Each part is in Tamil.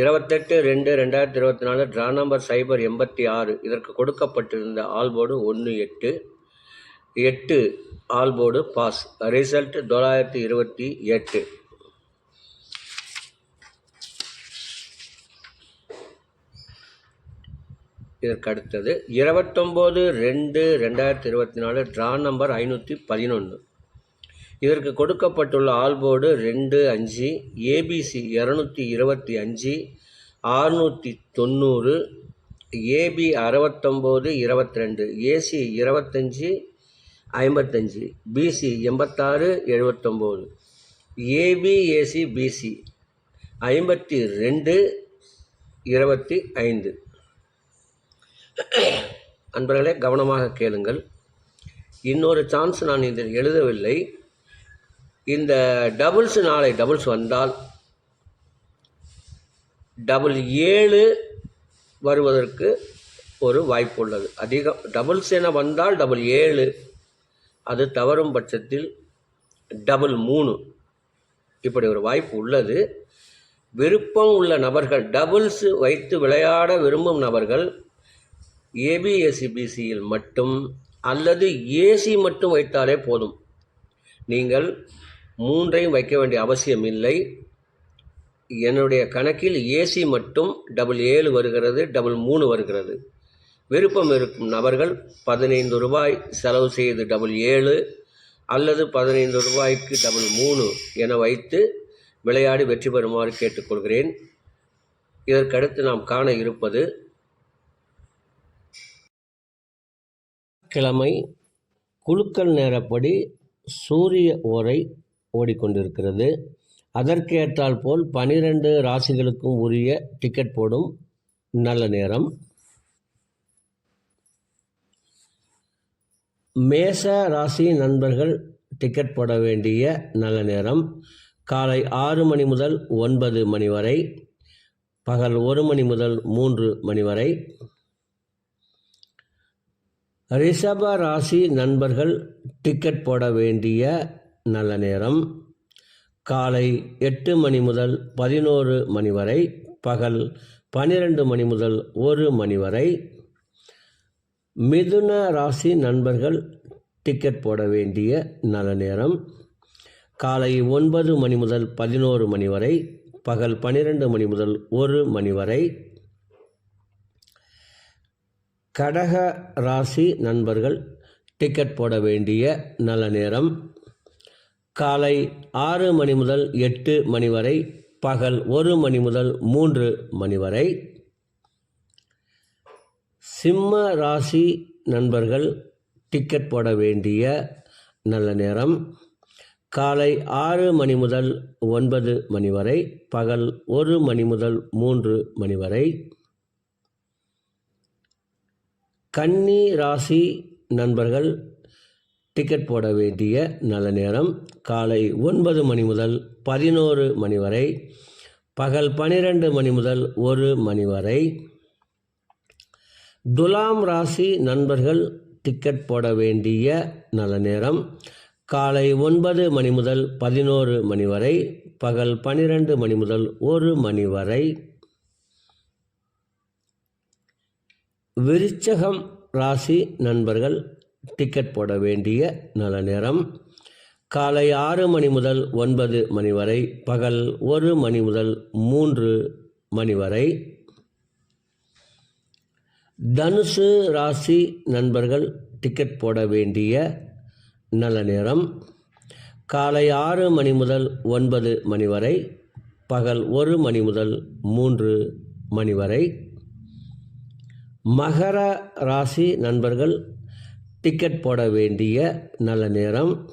இருபத்தெட்டு ரெண்டு ரெண்டாயிரத்தி இருபத்தி நாலு ட்ரா நம்பர் சைபர் எண்பத்தி ஆறு. இதற்கு கொடுக்கப்பட்டிருந்த ஆல்போர்டு ஒன்று எட்டு எட்டு ஆல்போர்டு பாஸ் ரிசல்ட் தொள்ளாயிரத்தி இருபத்தி எட்டு. இதற்கு அடுத்தது இருபத்தொம்போது ரெண்டு ரெண்டாயிரத்தி இருபத்தி நாலு ட்ரா நம்பர் ஐநூற்றி பதினொன்று இதற்கு கொடுக்கப்பட்டுள்ள ஆல்போர்டு ரெண்டு அஞ்சு ஏபிசி இரநூத்தி இருபத்தி அஞ்சு ஆறுநூற்றி தொண்ணூறு ஏபி அறுபத்தொம்போது இருபத்தி ரெண்டு ஏசி இருபத்தஞ்சி ஐம்பத்தஞ்சு பிசி எண்பத்தாறு எழுபத்தொம்போது ஏபி ஏசி பிசி ஐம்பத்தி ரெண்டு இருபத்தி ஐந்து. அன்பர்களே கவனமாக கேளுங்கள். இன்னொரு சான்ஸ் நான் இதில் எழுதவில்லை. இந்த டபுள்ஸ் நாளை டபுள்ஸ் வந்தால் டபுள் ஏழு வருவதற்கு ஒரு வாய்ப்பு உள்ளது. அதிகம் டபுள்ஸ் என வந்தால் டபுள் ஏழு அது தவறும் பட்சத்தில் டபுள் மூணு. இப்படி ஒரு வாய்ப்பு உள்ளது. விருப்பம் உள்ள நபர்கள் டபுள்ஸ் வைத்து விளையாட விரும்பும் நபர்கள் ஏபிஎஸ்சிபிசியில் மட்டும் அல்லது ஏசி மட்டும் வைத்தாலே போதும். நீங்கள் மூன்றையும் வைக்க வேண்டிய அவசியம் இல்லை. என்னுடைய கணக்கில் ஏசி மட்டும் டபுள் ஏழு வருகிறது டபுள் மூணு வருகிறது. விருப்பம் இருக்கும் நபர்கள் பதினைந்து ரூபாய் செலவு செய்து டபுள் ஏழு அல்லது பதினைந்து ரூபாய்க்கு டபுள் மூணு என வைத்து விளையாடி வெற்றி பெறுமாறு கேட்டுக்கொள்கிறேன். இதற்கடுத்து நாம் காண இருப்பது கிழமை குழுக்கள் நேரப்படி சூரிய ஓரை ஓடிக்கொண்டிருக்கிறது. அதற்கேற்றால் போல் பனிரெண்டு ராசிகளுக்கும் உரிய டிக்கெட் போடும் நல்ல நேரம். மேச ராசி நண்பர்கள் டிக்கெட் போட வேண்டிய நல்ல நேரம். காலை ஆறு மணி முதல் ஒன்பது மணி வரை பகல் ஒரு மணி முதல் மூன்று மணி வரை. ரிஷப ராசி நண்பர்கள் டிக்கெட் போட வேண்டிய நல்ல நேரம். காலை எட்டு மணி முதல் பதினோரு மணி வரை பகல் பன்னிரெண்டு மணி முதல் ஒரு மணி வரை. மிதுன ராசி நண்பர்கள் டிக்கெட் போட வேண்டிய நல்ல நேரம். காலை ஒன்பது மணி முதல் பதினோரு மணி வரை பகல் பன்னிரெண்டு மணி முதல் ஒரு மணி வரை. கடக ராசி நண்பர்கள் டிக்கெட் போட வேண்டிய நல்ல நேரம். காலை ஆறு மணி முதல் எட்டு மணி வரை பகல் ஒரு மணி முதல் மூன்று மணி வரை. சிம்ம ராசி நண்பர்கள் டிக்கெட் போட வேண்டிய நல்ல நேரம். காலை ஆறு மணி முதல் ஒன்பது மணி வரை பகல் ஒரு மணி முதல் மூன்று மணி வரை. கன்னி ராசி நண்பர்கள் டிக்கெட் போட வேண்டிய நல்ல நேரம். காலை ஒன்பது மணி முதல் பதினோரு மணி வரை பகல் பன்னிரெண்டு மணி முதல் ஒரு மணி வரை. துலாம் ராசி நண்பர்கள் டிக்கெட் போட வேண்டிய நல்ல நேரம். காலை ஒன்பது மணி முதல் பதினோரு மணி வரை பகல் பன்னிரெண்டு மணி முதல் ஒரு மணி வரை. விருச்சகம் ராசி நண்பர்கள் டிக்கெட் போட வேண்டிய நல்ல நேரம். காலை ஆறு மணி முதல் ஒன்பது மணி வரை பகல் ஒரு மணி முதல் மூன்று மணி வரை. தனுசு ராசி நண்பர்கள் டிக்கெட் போட வேண்டிய நல்ல நேரம். காலை ஆறு மணி முதல் ஒன்பது மணி வரை பகல் ஒரு மணி முதல் மூன்று மணி வரை. மகர ராசி நண்பர்கள் டிக்கெட் போட வேண்டிய நல்ல நேரம்.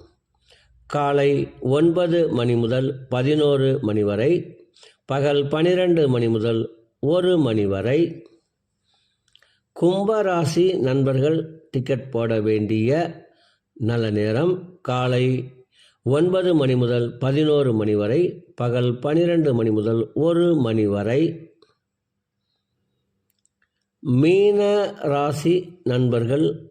காலை ஒன்பது மணி முதல் பதினோரு மணி வரை பகல் பனிரெண்டு மணி முதல் ஒரு மணி வரை. கும்பராசி நண்பர்கள் டிக்கெட் போட வேண்டிய நல்ல நேரம். காலை ஒன்பது மணி முதல் பதினோரு மணி வரை பகல் பனிரெண்டு மணி முதல் ஒரு மணி வரை. மீன ராசி நண்பர்கள்